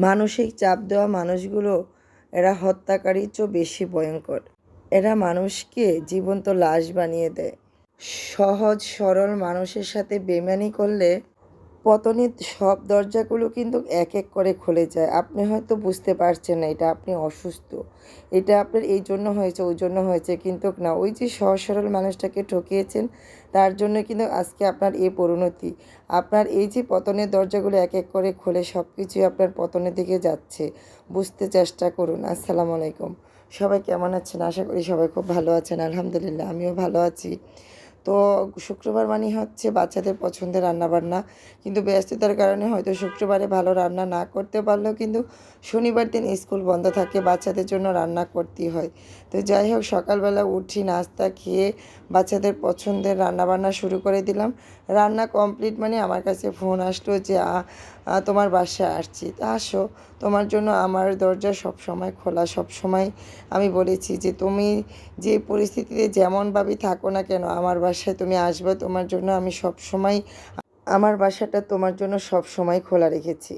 মানসিক চাপ দেওয়া মানুষগুলো, এরা হত্যাকারীর চেয়েও বেশি ভয়ঙ্কর। এরা মানুষকে জীবন্ত লাশ বানিয়ে দেয়। সহজ, সরল মানুষের সাথে বেমানি করলে পতনের সব দরজাগুলো কিন্তু এক এক করে খুলে যায়। আপনি হয়তো বুঝতে পারছেন না, এটা আপনি অসুস্থ। এটা আপনার এই জন্য হয়েছে, ওই জন্য হয়েছে। কিন্তু না, ওই যে সহজ সরল মানুষটাকে ঠকিয়েছেন, তার জন্য কিন্তু আজকে আপনার এই পরিণতি। আপনার এই যে পতনের দরজাগুলো এক এক করে খুলে সব কিছুই আপনার পতনের দিকে যাচ্ছে। বুঝতে চেষ্টা করুন। আসসালামু আলাইকুম। সবাই কেমন আছেন? আশা করি সবাই খুব ভালো আছেন। আলহামদুলিল্লাহ, আমিও ভালো আছি। তো শুক্রবার মানে হচ্ছে বাচ্চাদের পছন্দের রান্নাবান্না। কিন্তু ব্যস্ততার কারণে হয়তো শুক্রবারে ভালো রান্না না করতে পারলেও কিন্তু শনিবার দিন স্কুল বন্ধ থাকে, বাচ্চাদের জন্য রান্না করতেই হয়। তো যাই হোক, সকালবেলা উঠি নাস্তা খেয়ে বাচ্চাদের পছন্দের রান্নাবান্না শুরু করে দিলাম। রান্না কমপ্লিট মানে আমার কাছে ফোন আসলো যে তোমার বাসায় আসছি। তা আসো, তোমার জন্য আমার দরজা সব সময় খোলা, সব সময় আমি বলেছি যে, তুমি যে পরিস্থিতিতে যেমনভাবেই থাকো না কেন, আমার তুমি আসবে, তোমার জন্য আমি সব সময়, আমার বাসাটা তোমার জন্য সব সময় খোলা রেখেছি।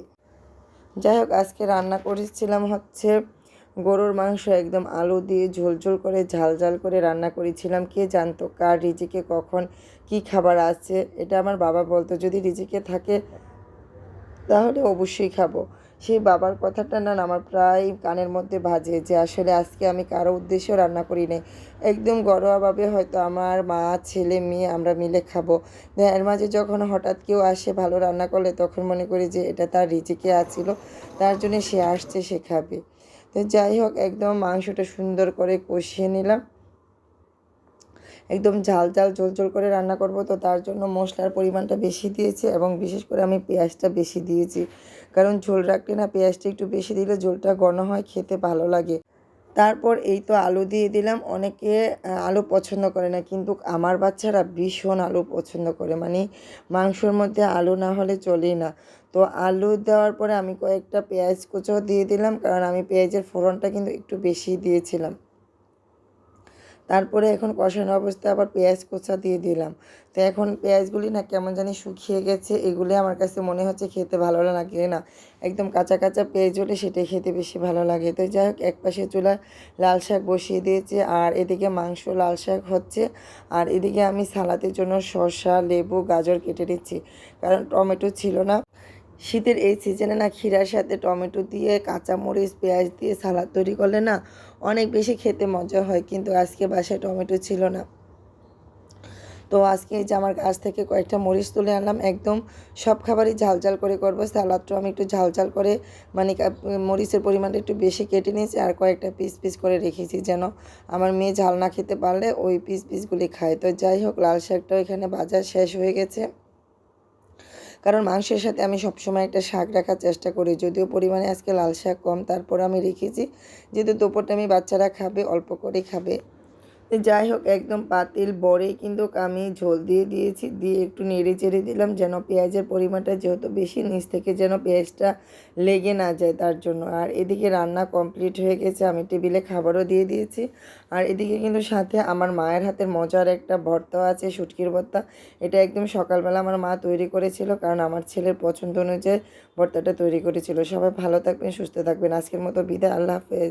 যাই হোক, আজকে রান্না করেছিলাম হচ্ছে গরুর মাংস, একদম আলু দিয়ে ঝোল ঝোল করে, ঝাল ঝাল করে রান্না করেছিলাম। কে জানতো কার, রিজিকে কখন কি খাবার আছে? এটা আমার বাবা বলতো, যদি রিজিকে থাকে তাহলে অবশ্যই খাব। সেই বাবার কথাটা না আমার প্রায় কানের মধ্যে ভাজে যে আসলে আজকে আমি কারও উদ্দেশ্যেও রান্না করি নাই। একদম ঘরোয়াভাবে হয়তো আমার মা, ছেলে, মেয়ে আমরা মিলে খাব। এর মাঝে যখন হঠাৎ কেউ আসে ভালো রান্না করলে তখন মনে করি যে এটা তার রিচিকে আছিল, তার জন্য সে আসছে, সে খাবে। তো যাই হোক, একদম মাংসটা সুন্দর করে কষিয়ে নিলাম। একদম ঝাল ঝাল, ঝোল ঝোল করে রান্না করব। তো তার জন্য মশলার পরিমাণটা বেশি দিয়েছি এবং বিশেষ করে আমি পেঁয়াজটা বেশি দিয়েছি। কারণ ঝোল রাখলে না পেঁয়াজটা একটু বেশি দিলে ঝোলটা ঘন হয়, খেতে ভালো লাগে। তারপর এই তো আলু দিয়ে দিলাম। অনেকে আলু পছন্দ করে না, কিন্তু আমার বাচ্চারা ভীষণ আলু পছন্দ করে। মানে মাংসর মধ্যে আলু না হলে চলেই না। তো আলু দেওয়ার পরে আমি কয়েকটা পেঁয়াজ কুচো দিয়ে দিলাম। কারণ আমি পেঁয়াজের ফোড়নটা কিন্তু একটু বেশি দিয়েছিলাম। তারপরে এখন কষানো অবস্থায় আবার পেঁয়াজ কোচা দিয়ে দিলাম। তো এখন পেঁয়াজগুলি না কেমন জানি শুকিয়ে গেছে, এগুলি আমার কাছে মনে হচ্ছে খেতে ভালো লাগে না। একদম কাঁচা কাঁচা পেঁয়াজ হলে সেটাই খেতে বেশি ভালো লাগে। তো যাই হোক, এক পাশে চুলা লাল শাক বসিয়ে দিয়েছে, আর এদিকে মাংস লাল শাক হচ্ছে। আর এদিকে আমি সালাদের জন্য শসা, লেবু, গাজর কেটে দিচ্ছি কারণ টমেটো ছিল না। শীতের এই সিজনে না ক্ষীরার সাথে টমেটো দিয়ে, কাঁচামরিচ, পেঁয়াজ দিয়ে সালাদ তৈরি করলে না অনেক বেশি খেতে মজা হয়। কিন্তু আজকে বাসায় টমেটো ছিল না। তো আজকে যে আমার গাছ থেকে কয়েকটা মরিচ তুলে আনলাম, একদম সব খাবারই ঝাল ঝাল করে করব। সালাদটাও আমি একটু ঝাল ঝাল করে মানে মরিচের পরিমাণটা একটু বেশি কেটে নিয়েছি আর কয়েকটা পিস পিস করে রেখেছি যেন আমার মেয়ে ঝাল না খেতে পারলে ওই পিস পিসগুলি খায়। তো যাই হোক, লাল শাকটাও এখানে বাজার শেষ হয়ে গেছে। কারণ মাংসের সাথে আমি সবসময় একটা শাক রাখার চেষ্টা করি, যদিও পরিমাণে আজকে লাল শাক কম তারপর আমি রেখেছি। যেহেতু দুপুরটা আমি বাচ্চারা খাবে, অল্প করে খাবে। যাই হোক, একদম পাতিল বড়ে কিন্তু আমি ঝোল দিয়ে দিয়েছি। দিয়ে একটু নেড়ে চেড়ে দিলাম যেন পেঁয়াজের পরিমাণটা যেহেতু বেশি, নিচ থেকে যেন পেঁয়াজটা লেগে না যায় তার জন্য। আর এদিকে রান্না কমপ্লিট হয়ে গেছে, আমি টেবিলে খাবারও দিয়ে দিয়েছি। আর এদিকে কিন্তু সাথে আমার মায়ের হাতের মজার একটা ভর্তা আছে, শুটকির ভর্তা। এটা একদম সকালবেলা আমার মা তৈরি করেছিল, কারণ আমার ছেলের পছন্দ অনুযায়ী ভর্তাটা তৈরি করেছিল। সবাই ভালো থাকবেন, সুস্থ থাকবেন। আজকের মতো বিদায়, আল্লাহ হাফেজ।